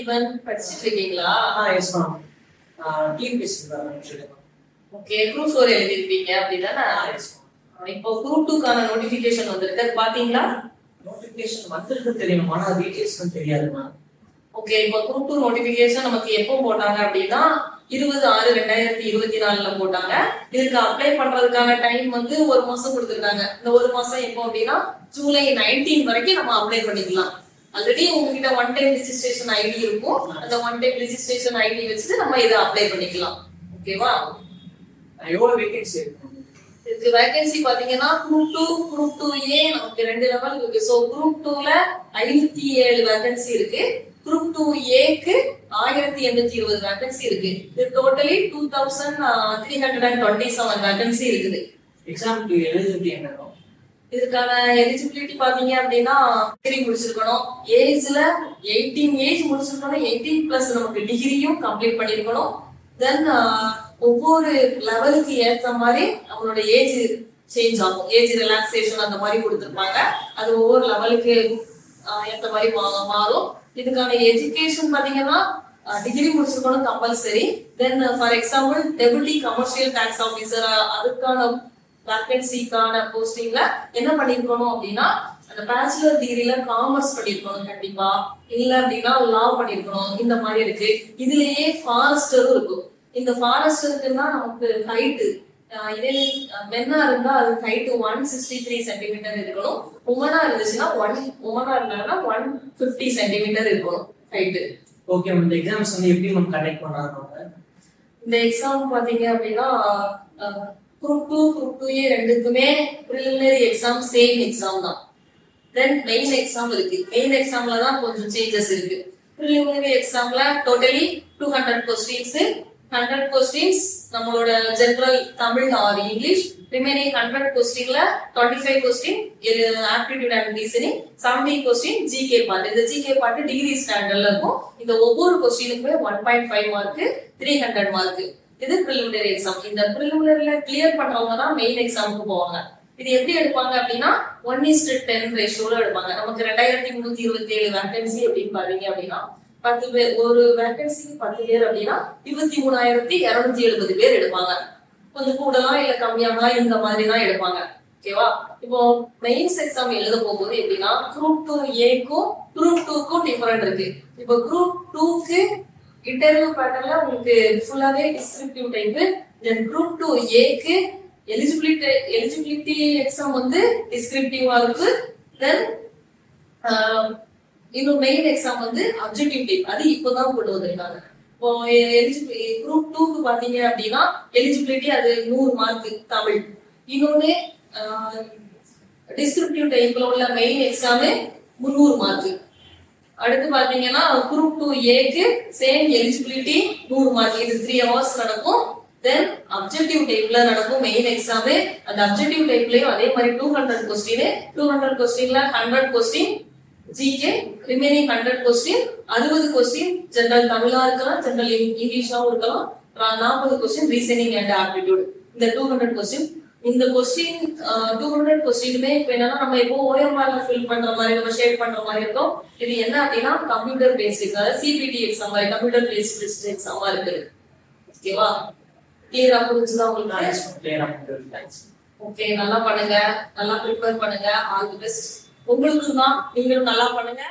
தீபன் படிச்சிட்டு இருக்கீங்களா ஆ எஸ் மேம் டிஎன்பிஎஸ்சி தான் ஓகே குரூப் ஃபோர் எழுதிருப்பீங்க அப்படிதானே இப்போ குரூப் டூக்கான நோட்டிபிகேஷன் வந்திருக்கு. அது பாத்தீங்களா நோட்டிஃபிகேஷன் வந்திருக்கு தெரியும் ஆனா டீடைல்ஸ் தெரியாது மேம் ஓகே இப்போ குரூப் டூ நோட்டிபிகேஷன் நமக்கு எப்போ போட்டாங்க அப்படின்னா இருபது ஆறு ரெண்டாயிரத்தி இருபத்தி நாலுல போட்டாங்க. இதுக்கு அப்ளை பண்றதுக்கான டைம் வந்து ஒரு மாசம் கொடுத்துருக்காங்க. இந்த ஒரு மாசம் எப்போ அப்படின்னா ஜூலை நைன்டீன் வரைக்கும் நம்ம அப்ளை பண்ணிக்கலாம். ஆல்ரெடி உங்ககிட்ட ஒன் டைம் ரிஜிஸ்ட்ரேஷன் ஐடி இருக்கும். அந்த ஒன் டைம் ரிஜிஸ்ட்ரேஷன் ஐடி வச்சுட்டு நம்ம இதை அப்ளை பண்ணிக்கலாம். ஓகேவா எவ்வளவு வேகன்சி இருக்கு? இதுக்கு வேகன்சி பாத்தீங்கன்னா group two group two A நமக்கு ரெண்டு லெவல் இருக்கு. சோ குரூப் டூல ஐநூத்தி ஏழு வேகன்சி இருக்கு. குரூப் டூ ஏக்கு ஆயிரத்தி எண்ணூத்தி இருபது வேகன்சி இருக்கு. இது totally two thousand three hundred and twenty seven vacancy இருக்குது. எக்ஸாமுக்கு எழுதிட்டு என்ன? இதுக்கான எலிஜிபிலிட்டி பாத்தீங்க அப்படின்னா டிகிரி முடிச்சிருக்கணும். ஏஜ்ல எயிட்டீன் ஏஜ் முடிச்சிருக்கணும் எயிட்டீன் பிளஸ் நமக்கு டிகிரியும் கம்ப்ளீட் பண்ணிருக்கணும். தென் ஒவ்வொரு லெவலுக்கு ஏத்த மாதிரி அவங்களோட ஏஜ் சேஞ்ச் ஆகும். ஏஜ் ரிலாக்ஸேஷன் அந்த மாதிரி கொடுத்துருப்பாங்க. அது ஒவ்வொரு லெவலுக்கு ஏத்த மாதிரி மா- மாறும். இதுக்கான எஜுகேஷன் பாத்தீங்கன்னா டிகிரி முடிச்சிருக்கணும் compulsory then for example deputy commercial tax officer அதுக்கான வேகன்சிக்கான போஸ்டிங்ல என்ன பண்ணிருக்கணும் அப்படின்னா அந்த பேச்சுலர் டிகிரில காமர்ஸ் பண்ணிருக்கணும் கண்டிப்பா. இல்ல அப்படின்னா லா பண்ணிருக்கணும். இந்த மாதிரி இருக்கு. இதுலயே ஃபாரஸ்டரும் இருக்கும். இந்த ஃபாரஸ்டருக்குன்னா நமக்கு ஹைட்டு இதே மென்னா இருந்தா அது height one sixty three centimetre இருக்கணும். உமனா இருந்துச்சுன்னா ஒன் உமனா இருந்தாங்கன்னா ஒன் பிப்டி சென்டிமீட்டர் இருக்கணும் ஹைட்டு ஓகே மேம் இந்த எக்ஸாம்ஸ் வந்து எப்படி மேம் கண்டக்ட் பண்றாங்க இந்த எக்ஸாம் பாத்தீங்க அப்படின்னா group two group two A ரெண்டுக்குமே ப்ரிலிமினரி எக்ஸாம் சேம் எக்ஸாம் தான். தென் மெயின் எக்ஸாம் இருக்கு. மெயின் எக்ஸாம்ல தான் கொஞ்சம் சேஞ்சஸ் இருக்கு. ப்ரிலிமினரி எக்ஸாம்ல totally two hundred questions hundred questions நம்மளோட general Tamil or English. Remaining hundred கொஸ்டின்ல twenty five question aptitude and reasoning seventeen question GK part இந்த ஜிகே பார்ட் டிகிரி ஸ்டாண்டர்ட்ல இருக்கும். இந்த ஒவ்வொரு கொஸ்டினுக்குமே one point five mark three hundred mark இது preliminary exam இந்த ப்ரிலிமினரில கிளியர் பண்றவங்க தான் மெயின் எக்ஸாமுக்கு போவாங்க. இது எப்படி எடுப்பாங்க அப்படின்னா ஒன் இஸ்ட் டென் ரேஷியோல எடுப்பாங்க. நமக்கு ரெண்டாயிரத்தி முன்னூத்தி இருபத்தி ஏழு வேகன்சி அப்படின்னு பாத்தீங்க அப்படின்னா பத்து பேர் ஒரு வேகன்சிக்கு பத்து பேர் அப்படின்னா இருபத்தி மூணாயிரத்தி இருநூத்தி எழுபது பேர் எடுப்பாங்க. கொஞ்சம் கூடலாம் இல்ல கம்மியானா இந்த மாதிரி தான் எடுப்பாங்க. ஓகேவா இப்போ மெயின்ஸ் எக்ஸாம் எழுத போகும்போது எப்படின்னா குரூப் டூ ஏக்கும் குரூப் டூக்கும் டிஃபரெண்ட் இருக்கு. இப்போ குரூப் டூக்கு இன்டர்வியூ பேட்டர்ல உங்களுக்கு ஃபுல்லாவே descriptive type then group two ஏக்கு எலிஜிபிலிட்டி எலிஜிபிலிட்டி எக்ஸாம் வந்து டிஸ்கிரிப்டிவா இருக்கு. தென் இன்னும் மெயின் எக்ஸாம் வந்து அப்ஜெக்டிவ் டைப் அது இப்போதான் கொண்டு வந்திருக்காங்க. இப்போ எலிஜிபிலி குரூப் டூக்கு பாத்தீங்க அப்படின்னா எலிஜிபிலிட்டி அது நூறு மார்க் தமிழ். இன்னொன்னு டிஸ்கிரிப்டிவ் டைப்ல உள்ள மெயின் எக்ஸாமு முந்நூறு மார்க் அடுத்து பாத்தீங்கன்னா குரூப் டூ ஏக்கு சேம் எலிஜிபிலிட்டி நூறு மார்க் இது த்ரீ ஹவர்ஸ் நடக்கும். தென் அப்ஜெக்டிவ் டைப்ல நடக்கும் மெயின் எக்ஸாம் அந்த அப்ஜெக்டிவ் டைப்லயும் அதே மாதிரி two hundred question two hundred கொஸ்டின்ல hundred question GK remaining hundred question அறுபது கொஸ்டின் ஜென்ரல் தமிழா இருக்கலாம் ஜென்ரல் இங்கிலீஷாவும் இருக்கலாம். நாற்பது கொஸ்டின் ரீசனிங் அண்ட் ஆப்டிடியூட் இந்த டூ ஹண்ட்ரட் கொஸ்டின் இந்த கொஸ்டின் டூ ஹண்ட்ரட் கொஸ்டினுமே இப்போ என்னன்னா நம்ம இப்போ ஓஎம்ஆர்ல ஃபில் பண்ற மாதிரி நம்ம ஷேர் பண்ற மாதிரி இருக்கும். இது என்ன அப்படின்னா கம்ப்யூட்டர் அதாவது சிபிடி எக்ஸாம் மாதிரி கம்ப்யூட்டர் பேஸ்ட் எக்ஸாமா இருக்குது. ஓகேவா கிளியரா புரிஞ்சுதான் உங்களுக்கு ஓகே நல்லா பண்ணுங்க. நல்லா ப்ரிப்பேர் பண்ணுங்க. ஆல் தி பெஸ்ட் உங்களுக்கு தான் நீங்களும் நல்லா பண்ணுங்க.